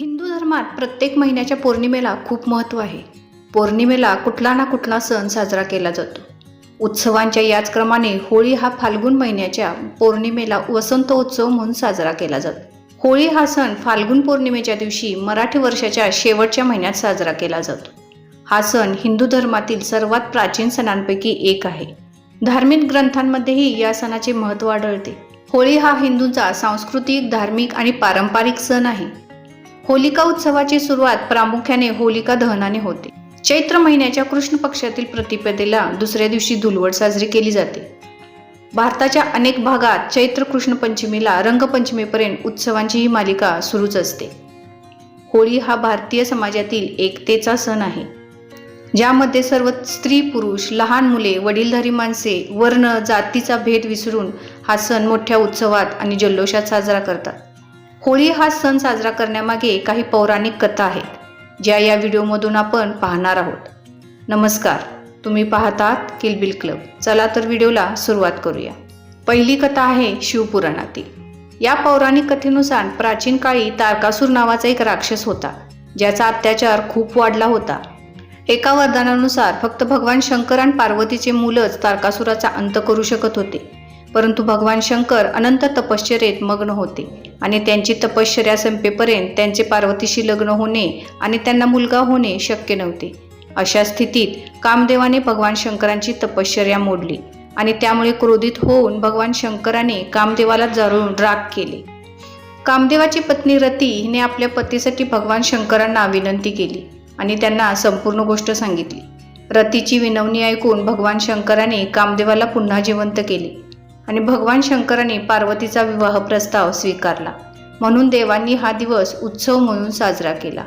हिंदू धर्मात प्रत्येक महिन्याच्या पौर्णिमेला खूप महत्त्व आहे. पौर्णिमेला कुठला ना कुठला सण साजरा केला जातो. उत्सवांच्या याच क्रमाने होळी हा फाल्गुन महिन्याच्या पौर्णिमेला वसंत उत्सव म्हणून साजरा केला जातो. होळी हा सण फाल्गुन पौर्णिमेच्या दिवशी मराठी वर्षाच्या शेवटच्या महिन्यात साजरा केला जातो. हा सण हिंदू धर्मातील सर्वात प्राचीन सणांपैकी एक आहे. धार्मिक ग्रंथांमध्येही या सणाचे महत्त्व आढळते. होळी हा हिंदूंचा सांस्कृतिक धार्मिक आणि पारंपरिक सण आहे. होलिका उत्सवाची सुरुवात प्रामुख्याने होलिका दहनाने होते. चैत्र महिन्याच्या कृष्ण पक्षातील प्रतिपदेला दुसऱ्या दिवशी धुलवड साजरी केली जाते. भारताच्या अनेक भागात चैत्र कृष्ण पंचमीला रंगपंचमीपर्यंत उत्सवांची ही मालिका सुरूच असते. होळी हा भारतीय समाजातील एकतेचा सण आहे. ज्यामध्ये सर्व स्त्री पुरुष लहान मुले वडीलधारी माणसे वर्ण जातीचा भेद विसरून हा सण मोठ्या उत्सवात आणि जल्लोषात साजरा करतात. होळी हा सण साजरा करण्यामागे काही पौराणिक कथा आहेत ज्या या व्हिडिओमधून आपण पाहणार आहोत. नमस्कार तुम्ही पाहतात किलबिल क्लब. चला तर व्हिडिओला सुरुवात करूया. पहिली कथा आहे शिवपुराणातील. या पौराणिक कथेनुसार प्राचीन काळी तारकासूर नावाचा एक राक्षस होता ज्याचा अत्याचार खूप वाढला होता. एका वरदानानुसार फक्त भगवान शंकर आणि पार्वतीचे मुलंच तारकासुराचा अंत करू शकत होते. परंतु भगवान शंकर अनंत तपश्चर्येत मग्न होते आणि त्यांची तपश्चर्या संपेपर्यंत त्यांचे पार्वतीशी लग्न होणे आणि त्यांना मुलगा होणे शक्य नव्हते. अशा स्थितीत कामदेवाने भगवान शंकरांची तपश्चर्या मोडली आणि त्यामुळे क्रोधित होऊन भगवान शंकराने कामदेवाला जाळून राग केले. कामदेवाची पत्नी रती हिने आपल्या पतीसाठी भगवान शंकरांना विनंती केली आणि त्यांना संपूर्ण गोष्ट सांगितली. रतीची विनवणी ऐकून भगवान शंकराने कामदेवाला पुन्हा जिवंत केले. आणि भगवान शंकराने पार्वतीचा विवाह प्रस्ताव स्वीकारला. म्हणून देवांनी हा दिवस उत्सव म्हणून साजरा केला.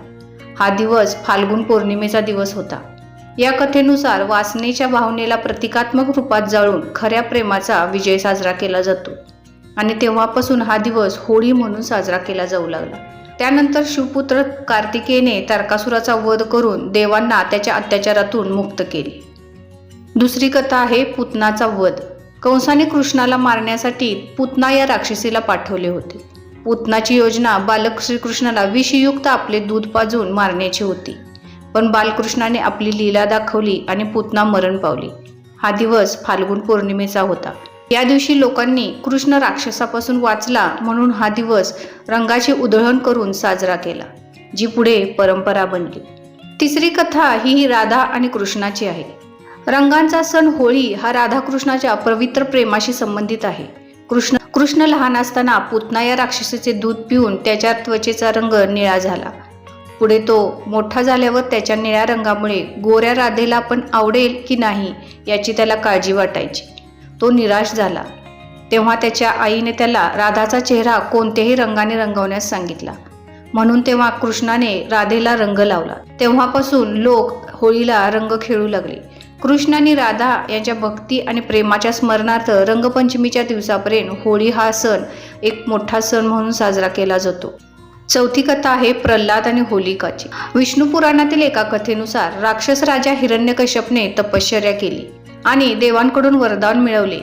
हा दिवस फाल्गुन पौर्णिमेचा दिवस होता. या कथेनुसार वासनेच्या भावनेला प्रतिकात्मक रूपात जाळून खऱ्या प्रेमाचा विजय साजरा केला जातो. आणि तेव्हापासून हा दिवस होळी म्हणून साजरा केला जाऊ लागला. त्यानंतर शिवपुत्र कार्तिकेयने तारकासुराचा वध करून देवांना त्याच्या अत्याचारातून मुक्त केले. दुसरी कथा आहे पुतनाचा वध. कंसाने कृष्णाला मारण्यासाठी पुतना या राक्षसीला पाठवले होते. पुतनाची योजना बालक श्रीकृष्णाला विषयुक्त आपले दूध पाजून मारण्याची होती. पण बालकृष्णाने आपली लीला दाखवली आणि पुतना मरण पावली. हा दिवस फाल्गुन पौर्णिमेचा होता. या दिवशी लोकांनी कृष्ण राक्षसापासून वाचला म्हणून हा दिवस रंगाची उधळण करून साजरा केला जी पुढे परंपरा बनली. तिसरी कथा ही राधा आणि कृष्णाची आहे. रंगांचा सण होळी हा राधाकृष्णाच्या पवित्र प्रेमाशी संबंधित आहे. कृष्ण कृष्ण लहान असताना पुतना या राक्षसीचे दूध पिऊन त्याच्या त्वचेचा रंग निळा झाला. पुढे तो मोठा झाल्यावर त्याच्या निळ्या रंगामुळे गोऱ्या राधेला पण आवडेल की नाही याची त्याला काळजी वाटायची. तो निराश झाला. तेव्हा त्याच्या आईने त्याला राधाचा चेहरा कोणत्याही रंगाने रंगवण्यास सांगितला. म्हणून तेव्हा कृष्णाने राधेला रंग लावला. तेव्हापासून लोक होळीला रंग खेळू लागले. कृष्ण आणि राधा यांच्या भक्ती आणि प्रेमाच्या स्मरणार्थ रंगपंचमीच्या दिवसापर्यंत होळी हा सण एक मोठा सण म्हणून साजरा केला जातो. चौथी कथा आहे प्रल्हाद आणि होलिकाची. विष्णू पुराणातील एका कथेनुसार राक्षस राजा हिरण्यकश्यपने तपश्चर्या केली आणि देवांकडून वरदान मिळवले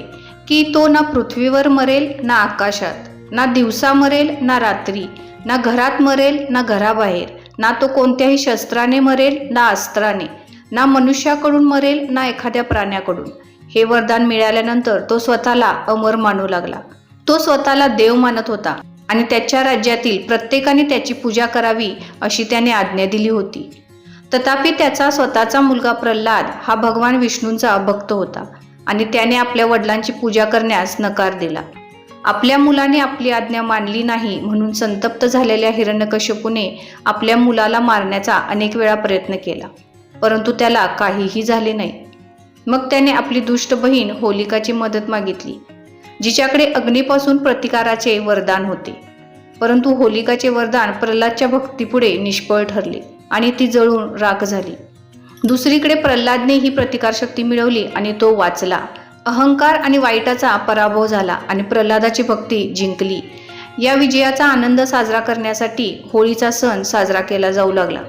की तो ना पृथ्वीवर मरेल ना आकाशात ना दिवसा मरेल ना रात्री ना घरात मरेल ना घराबाहेर ना तो कोणत्याही शस्त्राने मरेल ना अस्त्राने ना मनुष्याकडून मरेल ना एखाद्या प्राण्याकडून. हे वरदान मिळाल्यानंतर तो स्वतःला अमर मानू लागला. तो स्वतःला देव मानत होता आणि त्याच्या राज्यातील प्रत्येकाने त्याची पूजा करावी अशी त्याने आज्ञा दिली होती. तथापि त्याचा स्वतःचा मुलगा प्रल्हाद हा भगवान विष्णूंचा भक्त होता आणि त्याने आपल्या वडिलांची पूजा करण्यास नकार दिला. आपल्या मुलाने आपली आज्ञा मानली नाही म्हणून संतप्त झालेल्या हिरण्यकश्यपूने आपल्या मुलाला मारण्याचा अनेक वेळा प्रयत्न केला. परंतु त्याला काहीही झाले नाही. मग त्याने आपली दुष्ट बहीण होलिकाची मदत मागितली जिच्याकडे अग्नीपासून प्रतिकाराचे वरदान होते. परंतु होलिकाचे वरदान प्रल्हादच्या भक्तीपुढे निष्फळ ठरले आणि ती जळून राख झाली. दुसरीकडे प्रल्हादने ही प्रतिकारशक्ती मिळवली आणि तो वाचला. अहंकार आणि वाईटाचा पराभव झाला आणि प्रल्हादाची भक्ती जिंकली. या विजयाचा आनंद साजरा करण्यासाठी होळीचा सण साजरा केला जाऊ लागला.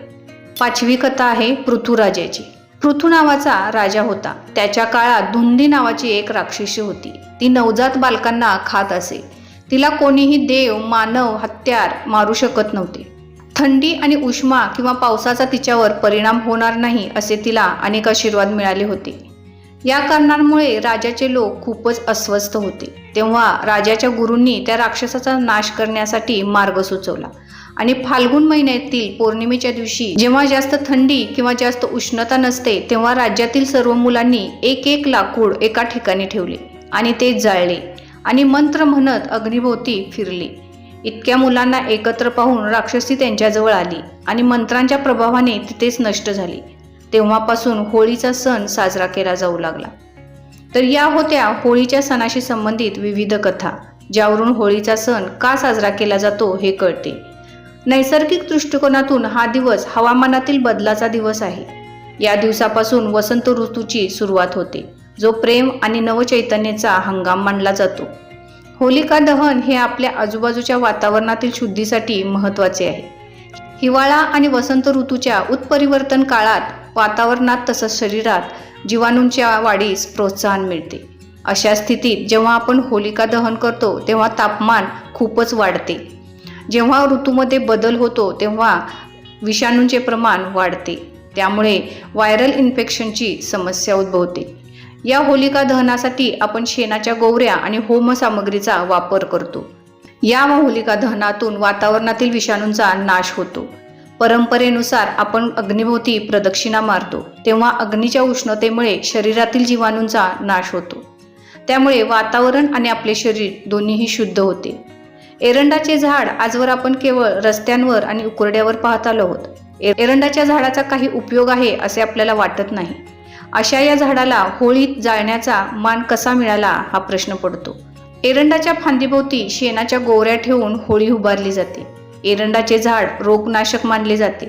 पाचवी कथा आहे पृथ्वीराजाची. पृथू नावाचा राजा होता. त्याच्या काळात धुंदी नावाची एक राक्षसी होती. ती नवजात बालकांना खात असे. तिला कोणीही देव मानव हत्यार मारू शकत नव्हते. थंडी आणि उष्मा किंवा पावसाचा तिच्यावर परिणाम होणार नाही असे तिला अनेक आशीर्वाद मिळाले होते. या कारणांमुळे राजाचे लोक खूपच अस्वस्थ होते. तेव्हा राजाच्या गुरूंनी त्या राक्षसाचा नाश करण्यासाठी मार्ग सुचवला. आणि फाल्गुन महिन्यातील पौर्णिमेच्या दिवशी जेव्हा जास्त थंडी किंवा जास्त उष्णता नसते तेव्हा राज्यातील सर्व मुलांनी एक एक लाकूड एका ठिकाणी ठेवले आणि ते जाळले आणि मंत्र म्हणत अग्निभोवती फिरले. इतक्या मुलांना एकत्र पाहून राक्षसी त्यांच्याजवळ आली आणि मंत्रांच्या प्रभावाने तिथेच नष्ट झाली. तेव्हापासून होळीचा सण साजरा केला जाऊ लागला. तर या होत्या होळीच्या सणाशी संबंधित विविध कथा ज्यावरून होळीचा सण का साजरा केला जातो हे कळते. नैसर्गिक दृष्टिकोनातून हा दिवस हवामानातील बदलाचा दिवस आहे. या दिवसापासून वसंत ऋतूची सुरुवात होते जो प्रेम आणि नवचैतन्याचा हंगाम मानला जातो. होलिका दहन हे आपल्या आजूबाजूच्या वातावरणातील शुद्धीसाठी महत्त्वाचे आहे. हिवाळा आणि वसंत ऋतूच्या उत्परिवर्तन काळात वातावरणात तसंच शरीरात जीवाणूंच्या वाढीस प्रोत्साहन मिळते. अशा स्थितीत जेव्हा आपण होलिका दहन करतो तेव्हा तापमान खूपच वाढते. जेव्हा ऋतूमध्ये बदल होतो तेव्हा विषाणूंचे प्रमाण वाढते. त्यामुळे व्हायरल इन्फेक्शनची समस्या उद्भवते. या होलिका दहनासाठी आपण शेणाच्या गोवऱ्या आणि होमसामग्रीचा वापर करतो. या होलिका दहनातून वातावरणातील विषाणूंचा नाश होतो. परंपरेनुसार आपण अग्निभोवती प्रदक्षिणा मारतो तेव्हा अग्नीच्या उष्णतेमुळे शरीरातील जीवाणूंचा नाश होतो. त्यामुळे वातावरण आणि आपले शरीर दोन्हीही शुद्ध होते. एरंडाचे झाड आजवर आपण केवळ रस्त्यांवर आणि उकरड्यावर पाहत आलो आहोत. एरंडाच्या झाडाचा काही उपयोग आहे असे आपल्याला वाटत नाही. अशा या झाडाला होळीत जाळण्याचा मान कसा मिळाला हा प्रश्न पडतो. एरंडाच्या फांदीभोवती शेणाच्या गोवऱ्या ठेवून होळी उभारली जाते. एरंडाचे झाड रोगनाशक मानले जाते.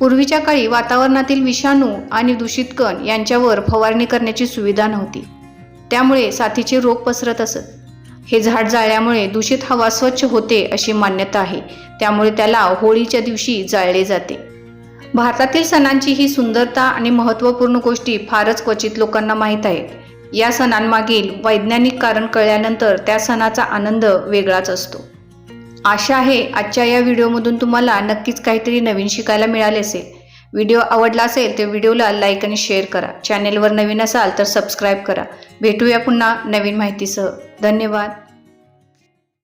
पूर्वीच्या काळी वातावरणातील विषाणू आणि दूषित कण यांच्यावर फवारणी करण्याची सुविधा नव्हती. त्यामुळे साथीचे रोग पसरत असत. हे झाड जाळल्यामुळे दूषित हवा स्वच्छ होते अशी मान्यता आहे. त्यामुळे त्याला होळीच्या दिवशी जाळले जाते. भारतातील सणांची ही सुंदरता आणि महत्त्वपूर्ण गोष्टी फारच क्वचित लोकांना माहीत आहेत. या सणांमागील वैज्ञानिक कारण कळल्यानंतर त्या सणाचा आनंद वेगळाच असतो. आशा आहे आजच्या या व्हिडिओमधून तुम्हाला नक्कीच काहीतरी नवीन शिकायला मिळाले असेल. व्हिडिओ आवडला असेल तर व्हिडिओला लाईक आणि शेअर करा. चॅनेलवर नवीन असाल तर सबस्क्राईब करा. भेटूया पुन्हा नवीन माहितीसह. धन्यवाद.